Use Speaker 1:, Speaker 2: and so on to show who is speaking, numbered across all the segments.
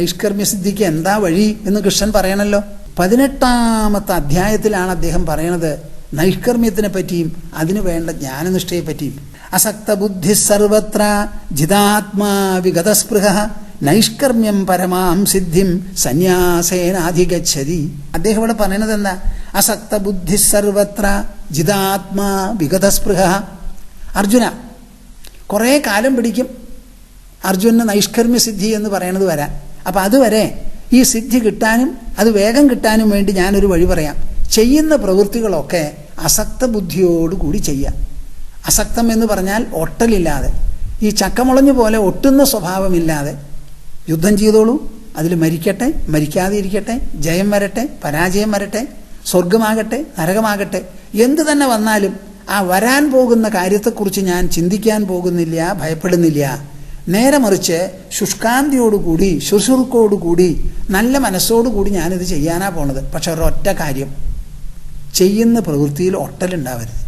Speaker 1: നൈഷ്കർമ്മ്യ സിദ്ധിക്ക് എന്താ വഴി എന്ന് കൃഷ്ണൻ പറയണല്ലോ. പതിനെട്ടാമത്തെ അധ്യായത്തിലാണ് അദ്ദേഹം പറയണത് നൈഷ്കർമ്മ്യത്തിനെ പറ്റിയും അതിനു വേണ്ട ജ്ഞാനനിഷ്ഠയെ പറ്റിയും. അസക്ത ബുദ്ധി സർവത്ര ജിതാത്മാ വിഗതസ്പൃഹ നൈഷ്കർമ്മ്യം പരമാം സിദ്ധിം സന്യാസേനാധിഗച്ഛതി. അദ്ദേഹം ഇവിടെ പറയണത് എന്താ? അസക്ത ബുദ്ധി സർവത്ര ജിതാത്മാ വിഗതസ്പൃഹ. അർജുന കുറേ കാലം പിടിക്കും അർജുനന് നൈഷ്കർമ്മ്യ സിദ്ധി എന്ന് പറയണത് വരാൻ. അപ്പം അതുവരെ ഈ സിദ്ധി കിട്ടാനും അത് വേഗം കിട്ടാനും വേണ്ടി ഞാനൊരു വഴി പറയാം. ചെയ്യുന്ന പ്രവൃത്തികളൊക്കെ അസക്ത ബുദ്ധിയോടുകൂടി ചെയ്യാം. അസക്തം എന്ന് പറഞ്ഞാൽ ഒട്ടലില്ലാതെ. ഈ ചക്കമുളഞ്ഞു പോലെ ഒട്ടുന്ന സ്വഭാവമില്ലാതെ യുദ്ധം ചെയ്തോളൂ. അതിൽ മരിക്കട്ടെ മരിക്കാതെ ഇരിക്കട്ടെ ജയം വരട്ടെ പരാജയം വരട്ടെ സ്വർഗമാകട്ടെ നരകമാകട്ടെ. എന്തു തന്നെ വന്നാലും ആ വരാൻ പോകുന്ന കാര്യത്തെക്കുറിച്ച് ഞാൻ ചിന്തിക്കാൻ പോകുന്നില്ല ഭയപ്പെടുന്നില്ല. നേരെ മറിച്ച് ശുഷ്കാന്തിയോടുകൂടി ശുശ്രൂക്കോടുകൂടി നല്ല മനസ്സോടുകൂടി ഞാനിത് ചെയ്യാനാ പോണത്. പക്ഷെ ഒരൊറ്റ കാര്യം. ചെയ്യുന്ന പ്രവൃത്തിയിൽ ഒട്ടലുണ്ടാവരുത്.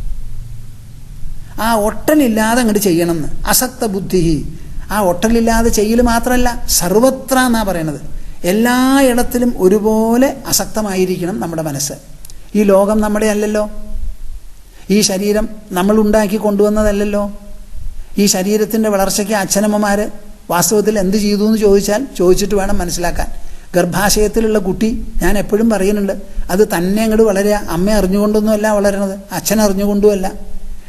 Speaker 1: ആ ഒട്ടലില്ലാതെ അങ്ങോട്ട് ചെയ്യണമെന്ന്. അസക്ത ബുദ്ധി ആ ഒട്ടലില്ലാതെ ചെയ്യൽ മാത്രമല്ല സർവത്ര എന്നാ പറയണത്. എല്ലായിടത്തിലും ഒരുപോലെ അസക്തമായിരിക്കണം നമ്മുടെ മനസ്സ്. ഈ ലോകം നമ്മുടെ അല്ലല്ലോ. ഈ ശരീരം നമ്മൾ ഉണ്ടാക്കി കൊണ്ടുവന്നതല്ലല്ലോ. ഈ ശരീരത്തിന്റെ വളർച്ചയ്ക്ക് അച്ഛനമ്മമാർ വാസ്തവത്തിൽ എന്ത് ചെയ്തു എന്ന് ചോദിച്ചാൽ ചോദിച്ചിട്ട് വേണം മനസ്സിലാക്കാൻ. ഗർഭാശയത്തിലുള്ള കുട്ടി ഞാൻ എപ്പോഴും പറയുന്നുണ്ട് അത് തന്നെ അങ്ങോട്ട് വളരുക. അമ്മ അറിഞ്ഞുകൊണ്ടൊന്നുമല്ല വളരണത് അച്ഛൻ അറിഞ്ഞുകൊണ്ടുമല്ല.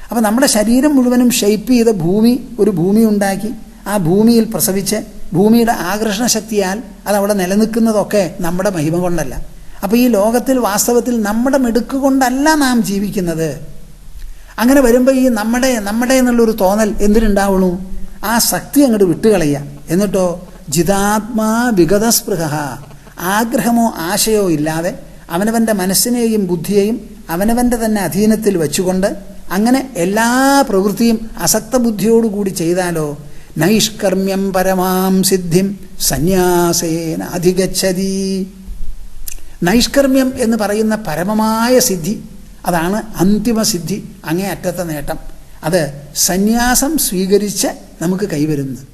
Speaker 1: അപ്പോൾ നമ്മുടെ ശരീരം മുഴുവനും ഷെയ്പ്പ് ചെയ്ത ഭൂമി ഒരു ഭൂമി ഉണ്ടാക്കി. ആ ഭൂമിയിൽ പ്രസവിച്ച് ഭൂമിയുടെ ആകർഷണ ശക്തിയാൽ അത് അവിടെ നിലനിൽക്കുന്നതൊക്കെ നമ്മുടെ മഹിമ കൊണ്ടല്ല. അപ്പോൾ ഈ ലോകത്തിൽ വാസ്തവത്തിൽ നമ്മുടെ മിടുക്ക് കൊണ്ടല്ല നാം ജീവിക്കുന്നത്. അങ്ങനെ വരുമ്പോൾ ഈ നമ്മുടെ നമ്മുടെ എന്നുള്ളൊരു തോന്നൽ എന്തിനുണ്ടാവുള്ളൂ ആ ശക്തി അങ്ങോട്ട് വിട്ടുകളയുക എന്നിട്ടോ ജിതാത്മാ വിഗതസ്പൃഹ. ആഗ്രഹമോ ആശയോ ഇല്ലാതെ അവനവന്റെ മനസ്സിനെയും ബുദ്ധിയെയും അവനവന്റെ തന്നെ അധീനത്തിൽ വെച്ചുകൊണ്ട് അങ്ങനെ എല്ലാ പ്രവൃത്തിയും അസക്ത ബുദ്ധിയോടുകൂടി ചെയ്താലോ? നൈഷ്കർമ്മ്യം പരമാം സിദ്ധിം സന്യാസേന അധിഗച്ഛതി. നൈഷ്കർമ്മ്യം എന്ന് പറയുന്ന പരമമായ സിദ്ധി അതാണ് അന്തിമസിദ്ധി അങ്ങേ അറ്റത്തെ നേട്ടം. അത് സന്യാസം സ്വീകരിച്ച് നമുക്ക് കൈവരുന്നത്.